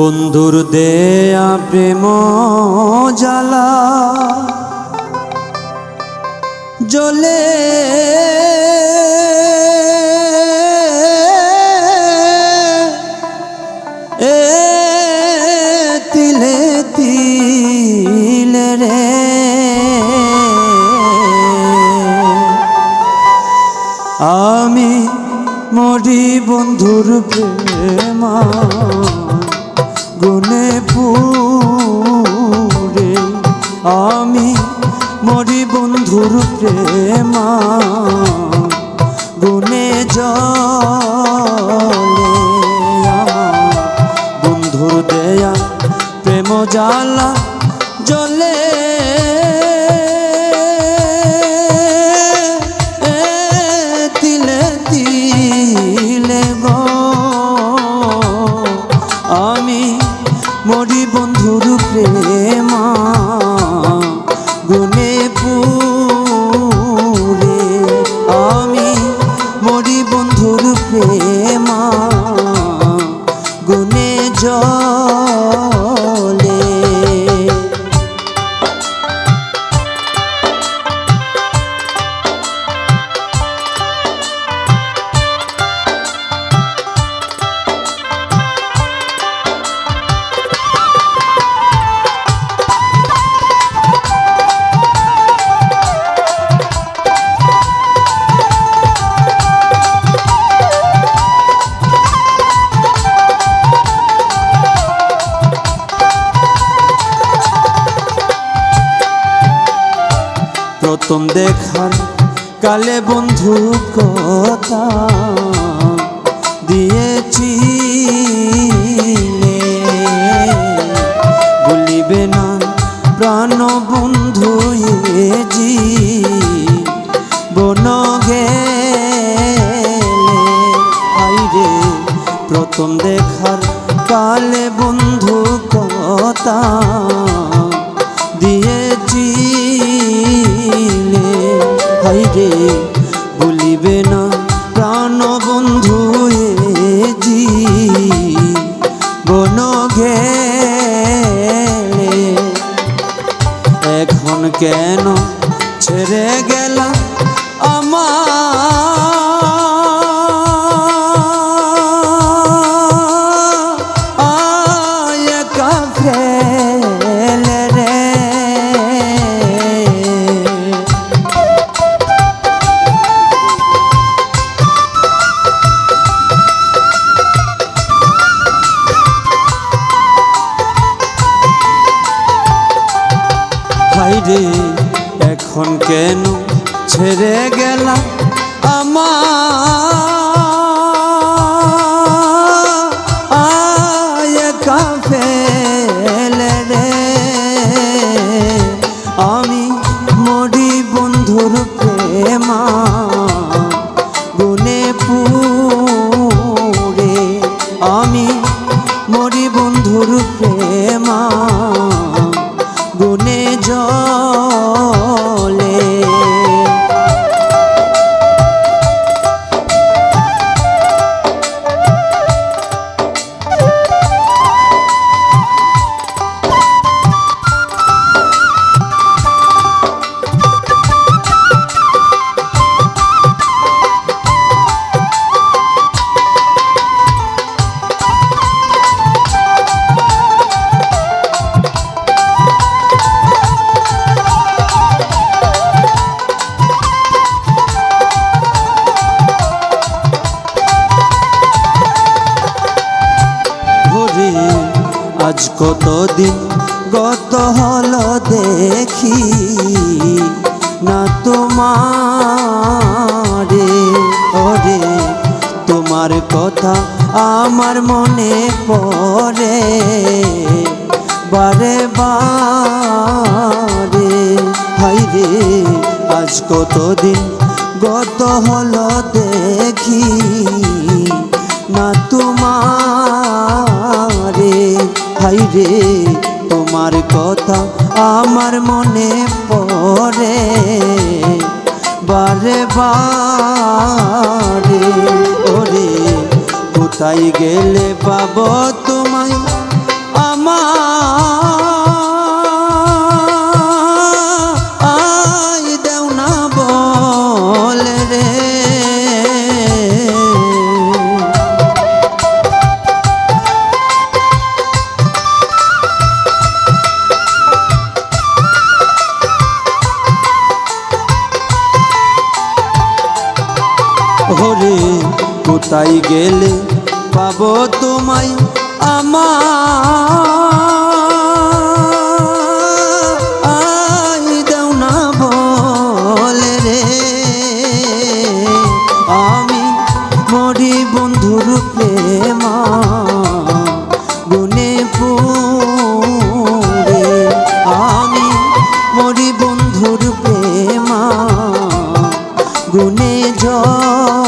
বন্ধুর দেয়া প্রেম জ্বালা। জ্বলে। এ তিলে তিলে রে। আমি মরি বন্ধুর প্রেমা। গুনে পুরে আমি মরি বন্ধুর প্রেমা। গুনে জলে আমার বন্ধুর দেয়া প্রেম জ্বালা প্রথম দেখার কালে বন্ধু কথা দিয়েছি বলিবে না, প্রাণ বন্ধু জি বন আইরে, প্রথম দেখার, কালে বন্ধু কথা হাইরে বলিবে না প্রাণ বন্ধু জি বন গেলে এখন কেন ছেড়ে গেলাম আমার ছেড়ে গেলাম আমার কতদিন গত হলো দেখি না তোমারে। ওরে, তোমার কথা আমার মনে পড়ে। বারে বারে হাই রে, আজ কতদিন গত হলো দেখি না তোমারে। হাইরে তোমার কথা আমার মনে পড়ে। বারে বারে ওরে কোথায় গেলে পাব তোমায়? কোথায় গেলে পাবো তোমায় আমার দেও না বলে রে। আমি মরি বন্ধুর প্রেমা গুনে পুরে। আমি মরি বন্ধুর প্রেমা গুনে জলে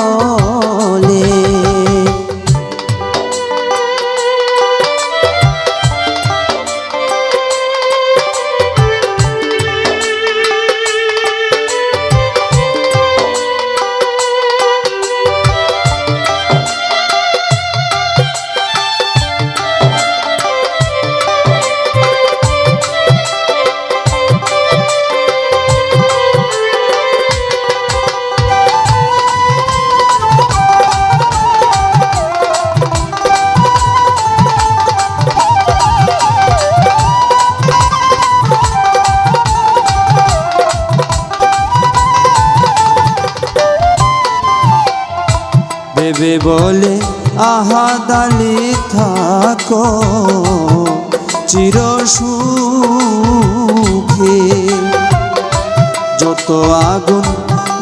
ভেবে বলে আহাদালি থাকো চির সুখে যত আগুন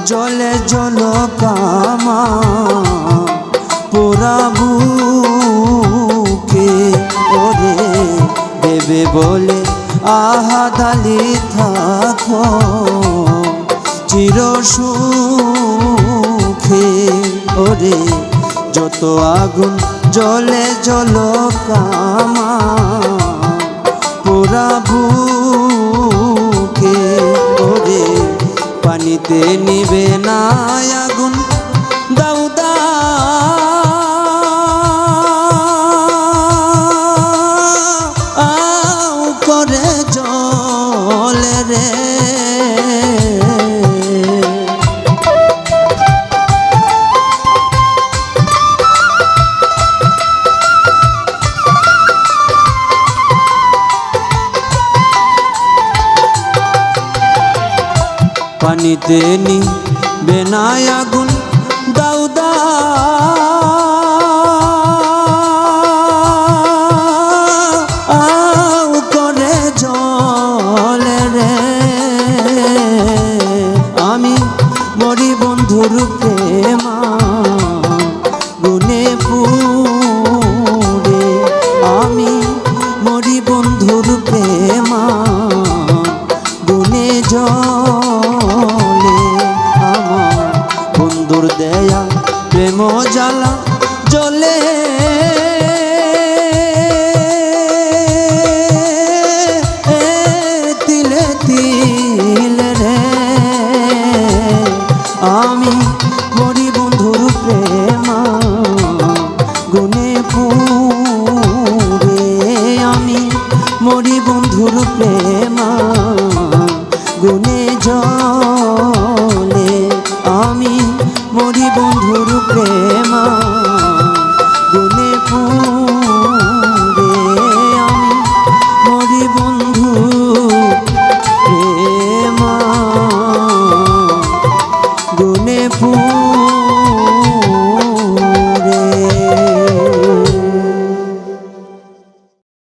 জলে জল কামা পোড়াবুকে ওরে দেবে বলে আহাদালি থাকো চির সুখে ওরে যত আগুন জলে জল কামা। পোড়াবুকে ভরে পানিতে নিবে না পানিতে নি বেনায় আগুন দাউদা আউ করে রে। আমি মরি প্রেমা জলে আমার বন্ধুর দেয়া প্রেম জ্বালা